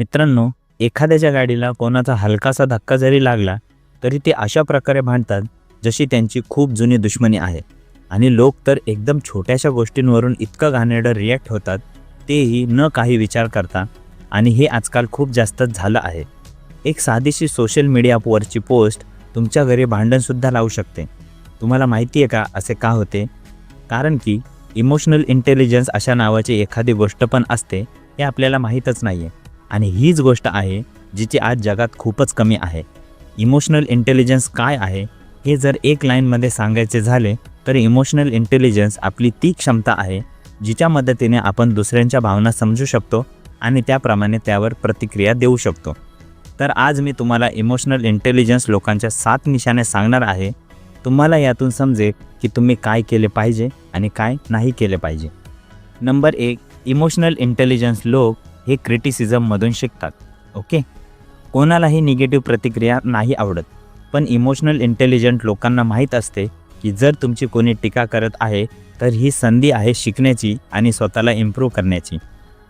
मित्रांनो एखाद्याच्या गाडीला कोणाचा हलकासा धक्का जरी लागला तरी ते अशा प्रकारे भांडतात जशी त्यांची खूप जुनी दुश्मनी आहे. आणि लोक तर एकदम छोट्याशा गोष्टींवरून इतकं घाणेरडं रिॲक्ट होतात तेही न काही विचार करता. आणि हे आजकाल खूप जास्तच झालं आहे. एक साधीशी सोशल मीडियावरची पोस्ट तुमच्या घरी भांडणसुद्धा लावू शकते. तुम्हाला माहिती आहे का असे का होते? कारण की इमोशनल इंटेलिजन्स अशा नावाची एखादी गोष्ट पण असते हे आपल्याला माहीतच नाही आहे आणि हीच गोष्ट आहे जिची आज जगात खूपच कमी आहे. इमोशनल इंटेलिजन्स काय आहे? हे जर एक लाईनमध्ये सांगायचे झाले तर इमोशनल इंटेलिजन्स आपली ती क्षमता आहे जिच्या मदतीने आपण दुसऱ्यांच्या भावना समजू शकतो आणि त्याप्रमाणे त्यावर प्रतिक्रिया देऊ शकतो. तर आज मी तुम्हाला इमोशनल इंटेलिजन्स लोकांच्या सात निशाने सांगणार आहे. तुम्हाला यातून समजेल की तुम्ही काय केले पाहिजे आणि काय नाही केले पाहिजे. नंबर एक इमोशनल इंटेलिजन्स लोक हे क्रिटिसिझममधून शिकतात ओके कोणालाही निगेटिव्ह प्रतिक्रिया नाही आवडत. पण इमोशनल इंटेलिजंट लोकांना माहीत असते की जर तुमची कोणी टीका करत आहे तर ही संधी आहे शिकण्याची आणि स्वतःला इम्प्रूव्ह करण्याची.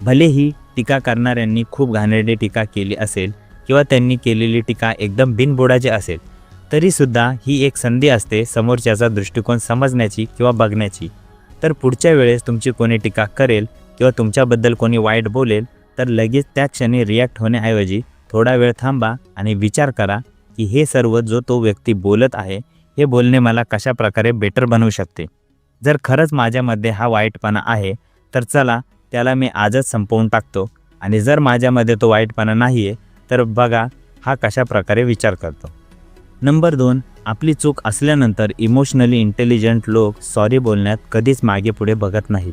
भलेही टीका करणाऱ्यांनी खूप घाणेरडी टीका केली असेल किंवा त्यांनी केलेली टीका एकदम बिनबोडाची असेल तरीसुद्धा ही एक संधी असते समोरच्याचा दृष्टिकोन समजण्याची किंवा बघण्याची. तर पुढच्या वेळेस तुमची कोणी टीका करेल किंवा तुमच्याबद्दल कोणी वाईट बोलेल तर लगेच त्या क्षणी रिॲक्ट होण्याऐवजी थोडा वेळ थांबा आणि विचार करा की हे सर्व जो तो व्यक्ती बोलत आहे हे बोलणे मला कशा प्रकारे बेटर बनवू शकते? जर खरंच माझ्यामध्ये हा वाईटपणा आहे तर चला त्याला मी आजच संपवून टाकतो. आणि जर माझ्यामध्ये तो वाईटपणा नाही आहे तर बघा हा कशा प्रकारे विचार करतो. नंबर दोन आपली चूक असल्यानंतर इमोशनली इंटेलिजंट लोक सॉरी बोलण्यात कधीच मागे पुढे बघत नाहीत.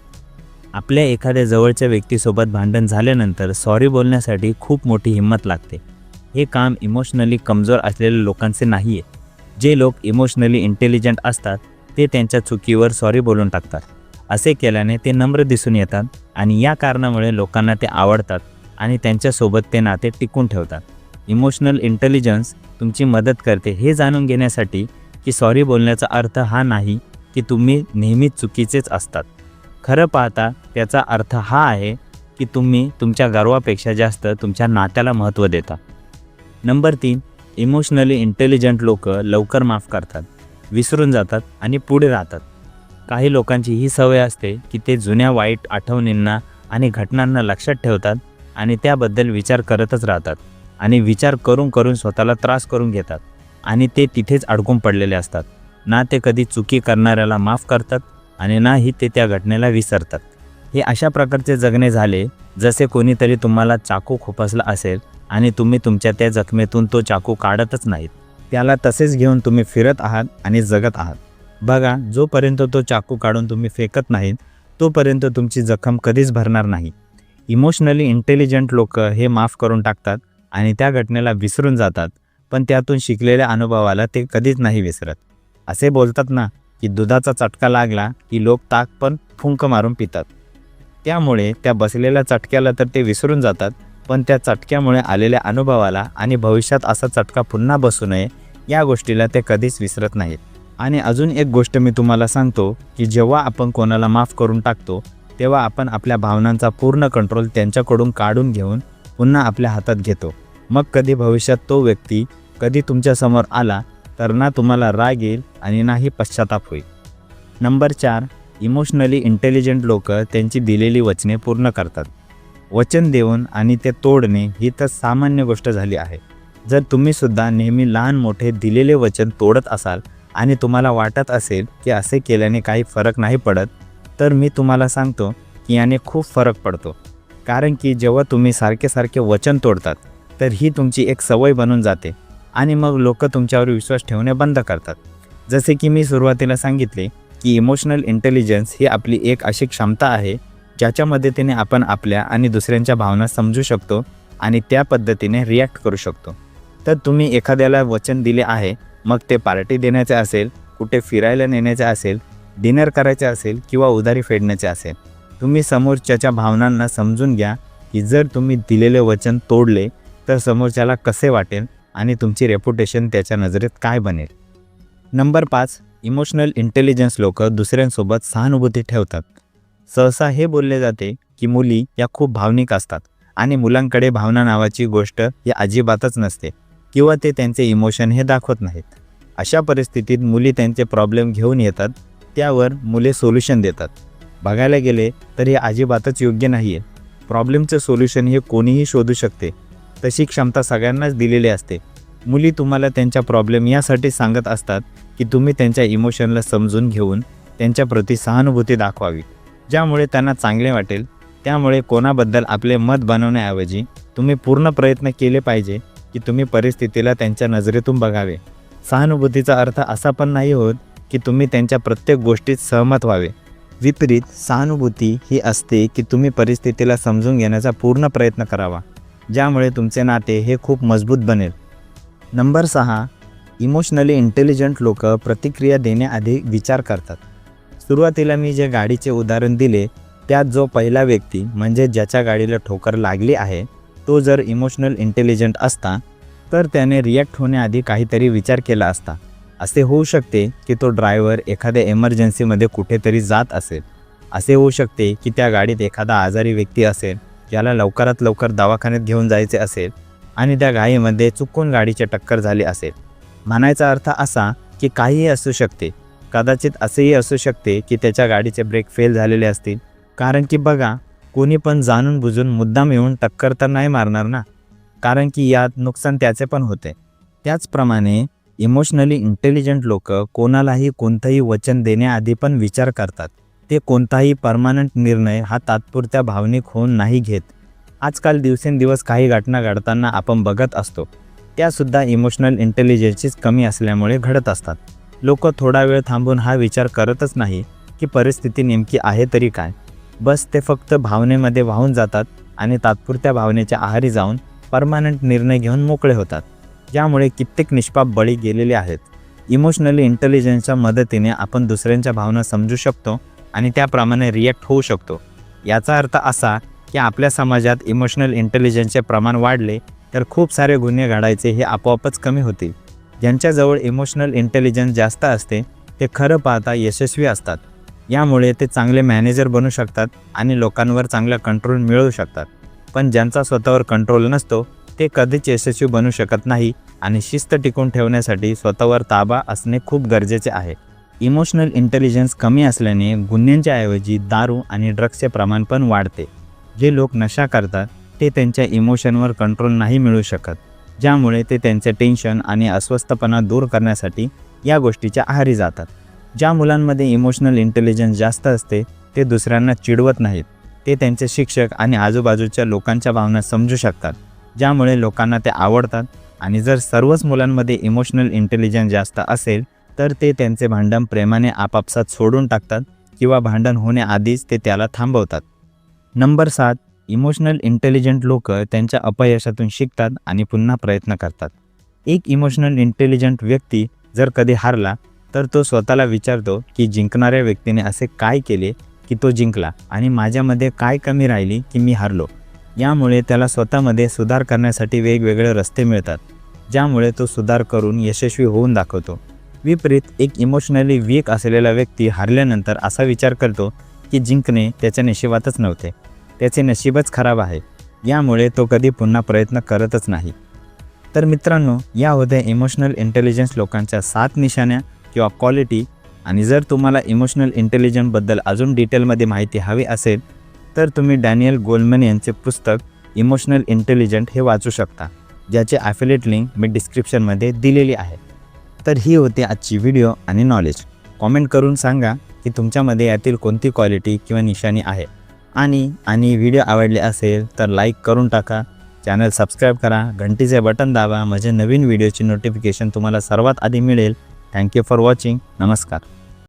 आपल्या एखाद्या जवळच्या व्यक्तीसोबत भांडण झाल्यानंतर सॉरी बोलण्यासाठी खूप मोठी हिंमत लागते. हे काम इमोशनली कमजोर असलेल्या लोकांचे नाही आहे जे लोक इमोशनली इंटेलिजंट असतात ते त्यांच्या चुकीवर सॉरी बोलून टाकतात. असे केल्याने ते नम्र दिसून येतात आणि या कारणामुळे लोकांना ते आवडतात आणि त्यांच्यासोबत ते नाते टिकून ठेवतात. इमोशनल इंटेलिजन्स तुमची मदत करते हे जाणून घेण्यासाठी की सॉरी बोलण्याचा अर्थ हा नाही की तुम्ही नेहमीच चुकीचेच असतात. खरं पाहता त्याचा अर्थ हा आहे की तुम्ही तुमच्या गर्वापेक्षा जास्त तुमच्या नात्याला महत्त्व देता. नंबर तीन इमोशनली इंटेलिजंट लोक लवकर माफ करतात विसरून जातात आणि पुढे राहतात. काही लोकांची ही सवय असते की ते जुन्या वाईट आठवणींना आणि घटनांना लक्षात ठेवतात आणि त्याबद्दल विचार करतच राहतात आणि विचार करून करून स्वतःला त्रास करून घेतात आणि ते तिथेच अडकून पडलेले असतात. ना ते कधी चुकी करणाऱ्याला माफ करतात आणि नाही ते त्या घटनेला विसरतात. हे अशा प्रकारचे जगणे झाले जसे कोणीतरी तुम्हाला चाकू खुपसला असेल आणि तुम्ही तुमच्या त्या जखमेतून तो चाकू काढतच नाहीत. त्याला तसेच घेऊन तुम्ही फिरत आहात आणि जगत आहात. बघा जोपर्यंत तो चाकू काढून तुम्ही फेकत नाहीत तोपर्यंत तुमची जखम कधीच भरणार नाही. इमोशनली इंटेलिजंट लोक हे माफ करून टाकतात आणि त्या घटनेला विसरून जातात पण त्यातून शिकलेल्या अनुभवाला ते कधीच नाही विसरत. असे बोलतात ना की दुधाचा चटका लागला की लोक ताक पण फुंक मारून पितात. त्यामुळे त्या बसलेल्या चटक्याला तर ते विसरून जातात पण त्या चटक्यामुळे आलेल्या अनुभवाला आणि भविष्यात असा चटका पुन्हा बसू नये या गोष्टीला ते कधीच विसरत नाहीत. आणि अजून एक गोष्ट मी तुम्हाला सांगतो की जेव्हा आपण कोणाला माफ करून टाकतो तेव्हा आपण आपल्या भावनांचा पूर्ण कंट्रोल त्यांच्याकडून काढून घेऊन पुन्हा आपल्या हातात घेतो. मग कधी भविष्यात तो व्यक्ती कधी तुमच्यासमोर आला तर ना तुम्हाला राग येईल आणि नाही पश्चाताप होईल. नंबर चार इमोशनली इंटेलिजंट लोक त्यांची दिलेली वचने पूर्ण करतात. वचन देऊन आणि ते तोडणे ही तर सामान्य गोष्ट झाली आहे. जर तुम्हीसुद्धा नेहमी लहान मोठे दिलेले वचन तोडत असाल आणि तुम्हाला वाटत असेल की असे केल्याने काही फरक नाही पडत तर मी तुम्हाला सांगतो की याने खूप फरक पडतो. कारण की जेव्हा तुम्ही सारखे सारखे वचन तोडतात तर ही तुमची एक सवय बनून जाते. आणि मग लोक तुमच्यावर विश्वास ठेवणे बंद करतात. जसे की मी सुरुवातीला सांगितले की इमोशनल इंटेलिजन्स ही आपली एक अशी क्षमता आहे ज्याच्या मदतीने आपण आपल्या आणि दुसऱ्यांच्या भावना समजू शकतो आणि त्या पद्धतीने रिॲक्ट करू शकतो. तर तुम्ही एखाद्याला वचन दिले आहे मग ते पार्टी देण्याचे असेल कुठे फिरायला नेण्याचे असेल डिनर करायचे असेल किंवा उधारी फेडण्याचे असेल तुम्ही समोरच्याच्या भावनांना समजून घ्या की जर तुम्ही दिलेले वचन तोडले तर समोरच्याला कसे वाटेल? आणि तुमची रेपुटेशन त्याच्या नजरेत काय बनेल? नंबर पाच इमोशनल इंटेलिजन्स लोक दुसऱ्यांसोबत सहानुभूती ठेवतात. सहसा हे बोलले जाते की मुली या खूप भावनिक असतात आणि मुलांकडे भावना नावाची गोष्ट या अजिबातच नसते किंवा ते त्यांचे इमोशन हे दाखवत नाहीत. अशा परिस्थितीत मुली त्यांचे प्रॉब्लेम घेऊन येतात त्यावर मुले सोल्युशन देतात. बघायला गेले तर हे अजिबातच योग्य नाही आहे प्रॉब्लेमचं सोल्युशन हे कोणीही शोधू शकते. तशी क्षमता सगळ्यांनाच दिलेली असते. मुली तुम्हाला त्यांच्या प्रॉब्लेम यासाठी सांगत असतात की तुम्ही त्यांच्या इमोशनला समजून घेऊन त्यांच्याप्रती सहानुभूती दाखवावी. ज्यामुळे त्यांना चांगले वाटेल त्यामुळे कोणाबद्दल आपले मत बनवण्याऐवजी तुम्ही पूर्ण प्रयत्न केले पाहिजे की तुम्ही परिस्थितीला त्यांच्या नजरेतून बघावे. सहानुभूतीचा अर्थ असा पण नाही होत की तुम्ही त्यांच्या प्रत्येक गोष्टीत सहमत व्हावे. विपरीत सहानुभूती ही असते की तुम्ही परिस्थितीला समजून घेण्याचा पूर्ण प्रयत्न करावा. ज्यामुळे तुमचे नाते हे खूप मजबूत बनेल. नंबर सहा इमोशनली इंटेलिजंट लोक प्रतिक्रिया देण्याआधी विचार करतात. सुरुवातीला मी जे गाडीचे उदाहरण दिले त्यात जो पहिला व्यक्ती म्हणजे ज्याच्या गाडीला ठोकर लागली आहे तो जर इमोशनल इंटेलिजंट असता तर त्याने रिॲक्ट होण्याआधी काहीतरी विचार केला असता. असे होऊ शकते की तो ड्रायव्हर एखाद्या एमर्जन्सीमध्ये कुठेतरी जात असेल. असे होऊ शकते की त्या गाडीत एखादा आजारी व्यक्ती असेल ज्याला लवकरात लवकर दवाखान्यात घेऊन जायचे असेल आणि त्या घाईमध्ये चुकून गाडीचे टक्कर झाली असेल. म्हणायचा अर्थ असा की काहीही असू शकते. कदाचित असेही असू शकते की त्याच्या गाडीचे ब्रेक फेल झालेले असतील. कारण की बघा कोणी पण जाणून बुजून मुद्दाम येऊन टक्कर तर नाही मारणार ना? कारण की यात नुकसान त्याचे पण होते. त्याचप्रमाणे इमोशनली इंटेलिजंट लोक कोणालाही कोणतंही वचन देण्याआधी पण विचार करतात. ते कोणताही परमानंट निर्णय हा तात्पुरत्या भावनिक होऊन नाही घेत. आजकाल दिवसेंदिवस काही घटना घडताना आपण बघत असतो. त्यासुद्धा इमोशनल इंटेलिजन्सचीच कमी असल्यामुळे घडत असतात. लोक थोडा वेळ थांबून हा विचार करतच नाही की परिस्थिती नेमकी आहे तरी काय? बस ते फक्त भावनेमध्ये वाहून जातात आणि तात्पुरत्या भावनेच्या आहारी जाऊन परमानंट निर्णय घेऊन मोकळे होतात ज्यामुळे कित्येक निष्पाप बळी गेलेले आहेत. इमोशनली इंटेलिजन्सच्या मदतीने आपण दुसऱ्यांच्या भावना समजू शकतो आणि त्याप्रमाणे रिॲक्ट होऊ शकतो. याचा अर्थ असा की आपल्या समाजात इमोशनल इंटेलिजन्सचे प्रमाण वाढले तर खूप सारे गुन्हे घडायचे हे आपोआपच कमी होतील. ज्यांच्याजवळ इमोशनल इंटेलिजन्स जास्त असते ते खरं पाहता यशस्वी असतात. यामुळे ते चांगले मॅनेजर बनू शकतात आणि लोकांवर चांगला कंट्रोल मिळवू शकतात. पण ज्यांचा स्वतःवर कंट्रोल नसतो ते कधीच यशस्वी बनू शकत नाही आणि शिस्त टिकून ठेवण्यासाठी स्वतःवर ताबा असणे खूप गरजेचे आहे. इमोशनल इंटेलिजन्स कमी असल्याने गुन्ह्यांच्या ऐवजी दारू आणि ड्रग्सचे प्रमाण पण वाढते. जे लोक नशा करतात ते त्यांच्या इमोशनवर कंट्रोल नाही मिळू शकत ज्यामुळे ते त्यांचे टेन्शन आणि अस्वस्थपणा दूर करण्यासाठी या गोष्टीच्या आहारी जातात. ज्या मुलांमध्ये इमोशनल इंटेलिजन्स जास्त असते ते दुसऱ्यांना चिडवत नाहीत. ते त्यांचे शिक्षक आणि आजूबाजूच्या लोकांच्या भावना समजू शकतात ज्यामुळे लोकांना ते आवडतात आणि जर सर्वच मुलांमध्ये इमोशनल इंटेलिजन्स जास्त असेल तर ते त्यांचे भांडण प्रेमाने आपापसात सोडून टाकतात किंवा भांडण होण्याआधीच ते त्याला थांबवतात. नंबर सात इमोशनल इंटेलिजंट लोक त्यांच्या अपयशातून शिकतात आणि पुन्हा प्रयत्न करतात. एक इमोशनल इंटेलिजंट व्यक्ती जर कधी हारला तर तो स्वतःला विचारतो की जिंकणाऱ्या व्यक्तीने असे काय केले की तो जिंकला आणि माझ्यामध्ये काय कमी राहिली की मी हारलो. यामुळे त्याला स्वतःमध्ये सुधार करण्यासाठी वेगवेगळे रस्ते मिळतात ज्यामुळे तो सुधार करून यशस्वी होऊन दाखवतो. विपरीत एक इमोशनली वीक असलेला व्यक्ती हारल्यानंतर असा विचार करतो की जिंकणे त्याच्या नशिबातच नव्हते. त्याचे नशीबच खराब आहे. यामुळे तो कधी पुन्हा प्रयत्न करतच नाही. तर मित्रांनो या होत्या इमोशनल इंटेलिजन्स लोकांच्या सात निशाण्या किंवा क्वालिटी आणि जर तुम्हाला इमोशनल इंटेलिजन्सबद्दल अजून डिटेलमध्ये माहिती हवी असेल तर तुम्ही डॅनियल गोल्डमॅन यांचे पुस्तक इमोशनल इंटेलिजंट हे वाचू शकता ज्याचे ॲफिलेट लिंक मी डिस्क्रिप्शनमध्ये दिलेली आहे. तर ही होती आजची व्हिडिओ आणि नॉलेज कॉमेंट करून सांगा की तुमच्यामध्ये यातील कोणती क्वालिटी किंवा निशाणी आहे. आणि आणि व्हिडिओ आवडले असेल तर लाईक करून टाका. चॅनल सबस्क्राईब करा. घंटीचे बटन दाबा. म्हणजे नवीन व्हिडिओची नोटिफिकेशन तुम्हाला सर्वात आधी मिळेल. थँक्यू फॉर वॉचिंग नमस्कार.